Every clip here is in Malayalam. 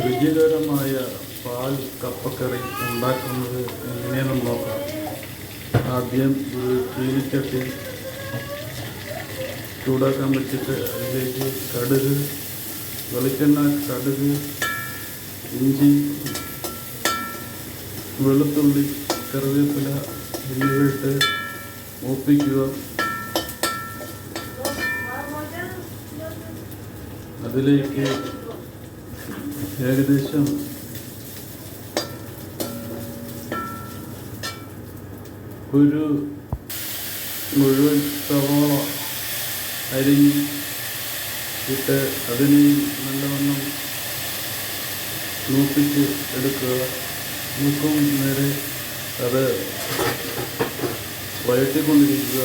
രുചികരമായ പാൽ കപ്പക്കറി ഉണ്ടാക്കുന്നത് എങ്ങനെയെന്ന് നോക്കാം. ആദ്യം ഒരു ചീനിച്ചട്ടി ചൂടാക്കാൻ വെച്ചിട്ട് അതിലേക്ക് കടുക് വെളിച്ചെണ്ണ കടുക് ഇഞ്ചി വെളുത്തുള്ളി കറിവേപ്പില എന്നിവയിട്ട് മൂപ്പിക്കുക. അതിലേക്ക് ഏകദേശം ഒരു മുഴുവൻ സവോള അരിഞ്ഞ് ഇട്ട് അതിനെ നല്ലവണ്ണം മൂപ്പിച്ച് എടുക്കുക. മൂക്കും നേരെ അത് വഴറ്റിക്കൊണ്ടിരിക്കുക.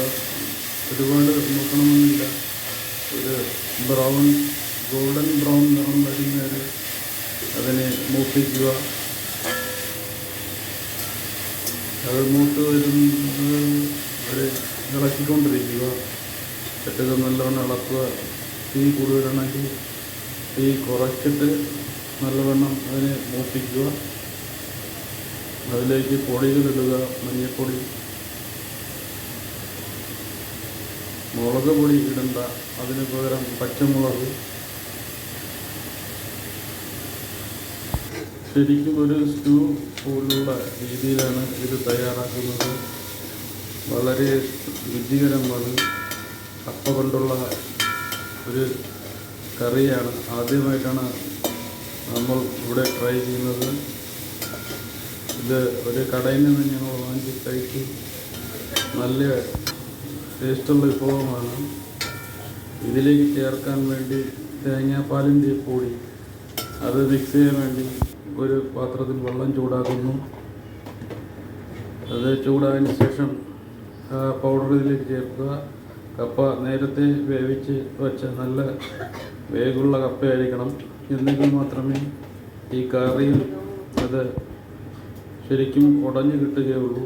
ഒരുപാട് മൂക്കണമെന്നില്ല ഒരു ബ്രൗൺ ഗോൾഡൻ ബ്രൗൺ നിറം വരുന്നവരെ അതിനെ മൂപ്പിക്കുക. അത് മൂത്ത് വരുന്നത് വരെ ഇളക്കിക്കൊണ്ടിരിക്കുക. ചട്ടക നല്ലവണ്ണം ഇളക്കുക. തീ കൂടുതലാണെങ്കിൽ തീ കുറച്ചിട്ട് നല്ലവണ്ണം അതിനെ മൂപ്പിക്കുക. അതിലേക്ക് പൊടികളിടുക മഞ്ഞൾപ്പൊടി മുളക് പൊടി ഇടണ്ട. അതിന് പകരം പച്ചമുളക്. ശരിക്കും ഒരു സ്റ്റൂ പോലുള്ള രീതിയിലാണ് ഇത് തയ്യാറാക്കുന്നത്. വളരെ രുചികരമാണ്. കപ്പ കൊണ്ടുള്ള ഒരു കറിയാണ് ആദ്യമായിട്ടാണ് നമ്മൾ ഇവിടെ ട്രൈ ചെയ്യുന്നത്. ഇത് ഒരു കടയിൽ നിന്ന് ഞങ്ങൾ വാങ്ങി കഴിച്ചു നല്ല ടേസ്റ്റുള്ള വിഭവമാണ്. ഇതിലേക്ക് ചേർക്കാൻ വേണ്ടി തേങ്ങാപ്പാലിന്റെ പൊടി അത് മിക്സ് ചെയ്യാൻ വേണ്ടി ഒരു പാത്രത്തിൽ വെള്ളം ചൂടാക്കുന്നു. അത് ചൂടായതിന് ശേഷം പൗഡർ ഇതിലേക്ക് ചേർക്കുക. കപ്പ നേരത്തെ വേവിച്ച് വെച്ച നല്ല വേഗുള്ള കപ്പയായിരിക്കണം. എന്നെങ്കിൽ മാത്രമേ ഈ കറിയിൽ അത് ശരിക്കും ഉടഞ്ഞു കിട്ടുകയുള്ളൂ.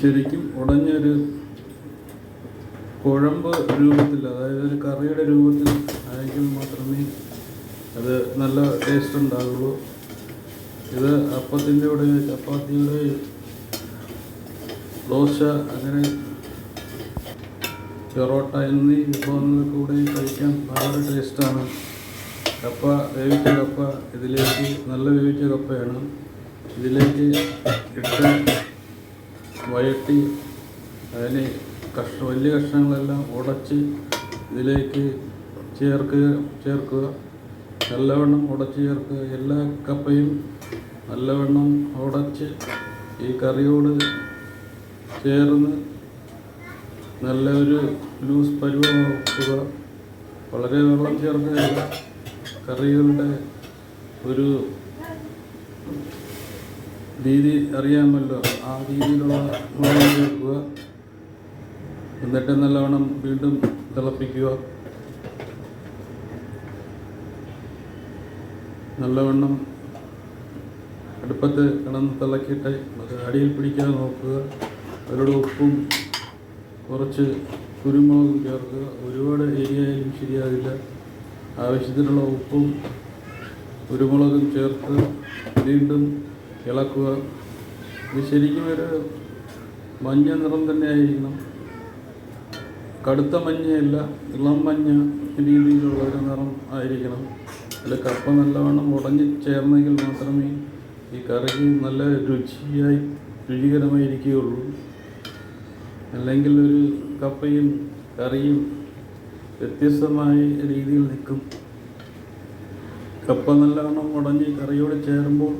ശരിക്കും ഉടഞ്ഞൊരു കുഴമ്പ് രൂപത്തിൽ അതായത് ഒരു കറിയുടെ രൂപത്തിൽ ആയെങ്കിൽ മാത്രമേ അത് നല്ല ടേസ്റ്റ് ഉണ്ടാകുള്ളൂ ഇത് അപ്പത്തിന്റെ കൂടെ ചപ്പാത്തിയുടെ ദോശ അങ്ങനെ പൊറോട്ട എന്നീ വിഭവങ്ങൾ കൂടെ കഴിക്കാൻ വളരെ ടേസ്റ്റാണ് കപ്പ വേവിച്ച കപ്പ ഇതിലേക്ക് നല്ല വേവിച്ച കപ്പയാണ്. ഇതിലേക്ക് ഇട്ട് വയട്ടി അതിന് കഷ്ണ വലിയ കഷ്ണങ്ങളെല്ലാം ഉടച്ച് ഇതിലേക്ക് ചേർക്കുക ചേർക്കുക. നല്ലവണ്ണം ഉടച്ച് ചേർക്കുക എല്ലാ കപ്പയും നല്ലവണ്ണം ഉടച്ച് ഈ കറിയോട് ചേർന്ന് നല്ല ഒരു ലൂസ് പരുവമാക്കുക. വളരെ വെള്ളം ചേർക്കുകയില്ല കറികളുടെ ഒരു രീതി അറിയാമല്ലോ. ആ രീതിയിലുള്ള വെള്ളം ചേർക്കുക എന്നിട്ട് നല്ലവണ്ണം വീണ്ടും തിളപ്പിക്കുക. നല്ലവണ്ണം അടുപ്പത്ത് കിടന്ന് തിളക്കിയിട്ട് അത് അടിയിൽ പിടിക്കാൻ നോക്കുക. അതിലൂടെ ഉപ്പും കുറച്ച് കുരുമുളകും ചേർക്കുക. ഒരുപാട് എരിയായാലും ശരിയാകില്ല ആവശ്യത്തിനുള്ള ഉപ്പും കുരുമുളകും ചേർത്ത് വീണ്ടും ഇളക്കുക. ഇത് ശരിക്കും ഒരു മഞ്ഞ നിറം തന്നെ ആയിരിക്കണം കടുത്ത മഞ്ഞയല്ല ഇളം മഞ്ഞ രീതിയിലുള്ള ഒരു നിറം ആയിരിക്കണം. അതിൽ കപ്പ നല്ലവണ്ണം ഉടഞ്ഞ് ചേർന്നെങ്കിൽ മാത്രമേ ഈ കറിക്ക് നല്ല രുചിയായി രുചികരമായിരിക്കുകയുള്ളൂ. അല്ലെങ്കിൽ ഒരു കപ്പയും കറിയും വ്യത്യസ്തമായ രീതിയിൽ നിൽക്കും. കപ്പ നല്ലവണ്ണം ഉടഞ്ഞ് കറിയോട് ചേരുമ്പോൾ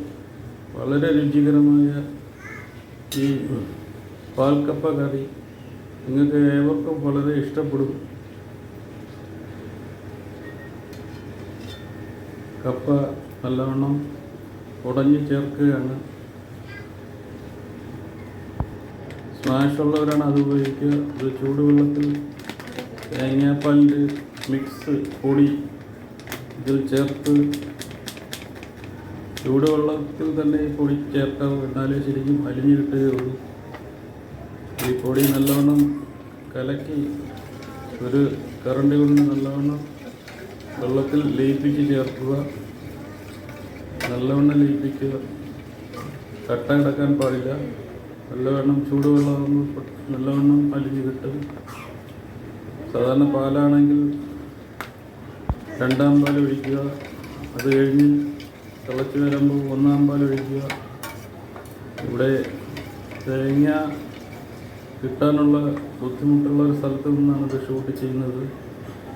വളരെ രുചികരമായ ഈ പാൽക്കപ്പ കറി നിങ്ങൾക്ക് ഏവർക്കും വളരെ ഇഷ്ടപ്പെടും. കപ്പ നല്ലവണ്ണം ഉടഞ്ഞു ചേർക്കുകയാണ്. സ്മാഷ് ഉള്ളവരാണ് അത് ഉപയോഗിക്കുക. അത് ചൂടുവെള്ളത്തിൽ തേങ്ങാപ്പാലിന്റെ മിക്സ് പൊടി ഇതിൽ ചേർത്ത് ചൂടുവെള്ളത്തിൽ തന്നെ ഈ പൊടി ചേർക്കാൻ എന്നാലേ ശരിക്കും അലിഞ്ഞു കിട്ടുകയുള്ളൂ ഈ പൊടി നല്ലവണ്ണം കലക്കി ഒരു കറണ്ട് കൊണ്ട് നല്ലവണ്ണം വെള്ളത്തിൽ ലയിപ്പിച്ച് ചേർക്കുക. നല്ലവണ്ണം ലയിപ്പിക്കുക. കട്ട കിടക്കാൻ പാടില്ല. നല്ലവണ്ണം ചൂടുവെള്ളമാകുമ്പോൾ നല്ലവണ്ണം അലിഞ്ഞ് കിട്ടും. സാധാരണ പാലാണെങ്കിൽ രണ്ടാം പാൽ ഒഴിക്കുക. അത് കഴിഞ്ഞ് തിളച്ച് വരുമ്പോൾ ഒന്നാം പാൽ ഒഴിക്കുക. ഇവിടെ തേങ്ങ കിട്ടാനുള്ള ബുദ്ധിമുട്ടുള്ള ഒരു സ്ഥലത്ത് നിന്നാണ് ഇത് ഷൂട്ട് ചെയ്യുന്നത്.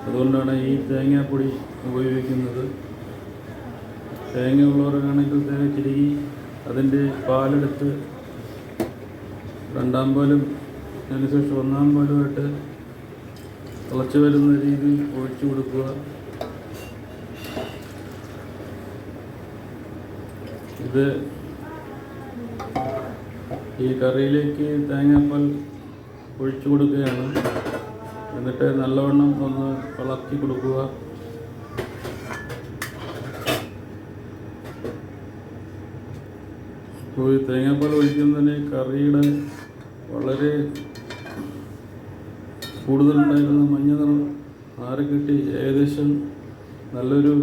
അതുകൊണ്ടാണ് ഈ തേങ്ങാപ്പൊടി ഉപയോഗിക്കുന്നത്. തേങ്ങ ഉള്ളവരാണെങ്കിൽ തേങ്ങ ചിരുകി അതിന്റെ പാലെടുത്ത് രണ്ടാം പാലും അതിനുശേഷം ഒന്നാം പാലുമായിട്ട് തിളച്ച് വരുന്ന രീതിയിൽ ഒഴിച്ചു കൊടുക്കുക. ഇത് ഈ കറിയിലേക്ക് തേങ്ങാപ്പാൽ ഒഴിച്ചു കൊടുക്കുകയാണ്. എന്നിട്ട് നല്ലവണ്ണം ഒന്ന് ഇളക്കി കൊടുക്കുക. അപ്പോൾ ഈ തേങ്ങാപ്പാൽ ഒഴിക്കുന്നതിന് കറിയുടെ വളരെ കൂടുതലുണ്ടായിരുന്ന മഞ്ഞ നിറം ആറിക്കിട്ടി ഏകദേശം നല്ലൊരു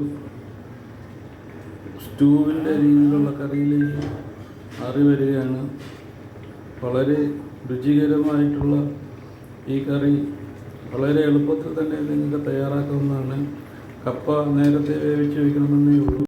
സ്റ്റൂവിന്റെ രീതിയിലുള്ള കറിയിലേക്ക് മാറി വരികയാണ്. വളരെ രുചികരമായിട്ടുള്ള ഈ കറി വളരെ എളുപ്പത്തിൽ തന്നെ നിങ്ങൾക്ക് തയ്യാറാക്കാവുന്നതാണ്. കപ്പ നേരത്തെ വേവിച്ച് വയ്ക്കണമെന്നേ ഉള്ളൂ.